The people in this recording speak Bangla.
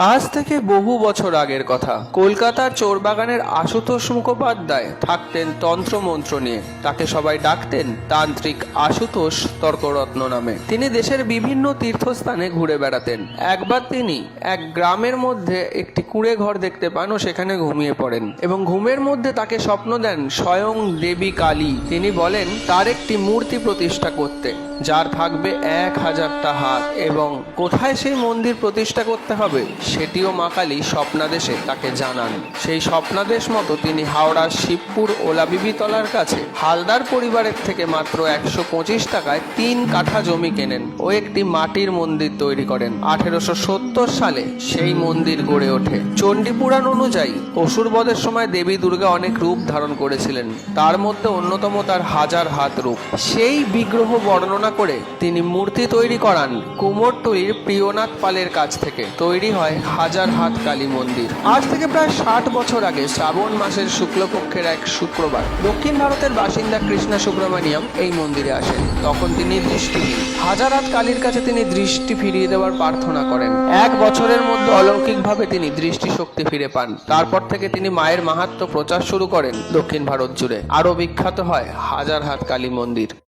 আজ থেকে বহু বছর আগের কথা। কলকাতার চোরবাগানের আশুতোষ মুখোপাধ্যায় থাকতেন তন্ত্রমন্ত্র নিয়ে। তাকে সবাই ডাকতেন তান্ত্রিক আশুতোষ তর্করত্ন নামে। তিনি দেশের বিভিন্ন তীর্থস্থানে ঘুরে বেড়াতেন। একবার তিনি এক গ্রামের মধ্যে একটি কুঁড়ে ঘর দেখতে পান ও সেখানে ঘুমিয়ে পড়েন এবং ঘুমের মধ্যে তাকে স্বপ্ন দেন স্বয়ং দেবী কালী। তিনি বলেন, তার একটি মূর্তি প্রতিষ্ঠা করতে। যার থাকবে এক হাজারটা হাত। এবং কোথায় সেই মন্দির প্রতিষ্ঠা করতে হবে, সেটিও মা কালী স্বপ্নাদেশে তাকে জানান। সেই স্বপ্নাদেশ মতো তিনি হাওড়ার শিবপুর ওলাবিবিতলার কাছে হালদার পরিবারের থেকে মাত্র একশো পঁচিশ টাকায় তিন কাঠা জমি কেনেন ও একটি মাটির মন্দির তৈরি করেন। আঠেরোশো সত্তর সালে সেই মন্দির গড়ে ওঠে। চণ্ডী পুরাণ অনুযায়ী অসুরবধের সময় দেবী দুর্গা অনেক রূপ ধারণ করেছিলেন। তার মধ্যে অন্যতম তার হাজার হাত রূপ। সেই বিগ্রহ বর্ণনা করে তিনি মূর্তি তৈরি করান কুমোরটুলির প্রিয়নাথ পালের কাছ থেকে। তৈরি হয় হাজার হাত কালী মন্দির। আজ থেকে প্রায় ষাট বছর আগে শ্রাবণ মাসের শুক্লপক্ষের এক শুক্রবার দক্ষিণ ভারতের বাসিন্দা কৃষ্ণা সুব্রমণিয়াম এই মন্দিরে আসেন। তখন তিনি দৃষ্টিহীন হাজার হাত কালীর কাছে তিনি দৃষ্টি ফিরিয়ে দেওয়ার প্রার্থনা করেন। এক বছরের মধ্যে অলৌকিকভাবে তিনি দৃষ্টিশক্তি ফিরে পান। তারপর থেকে তিনি মায়ের মাহাত্ম্য প্রচার শুরু করেন দক্ষিণ ভারত জুড়ে। আরও বিখ্যাত হয় হাজার হাত কালী মন্দির।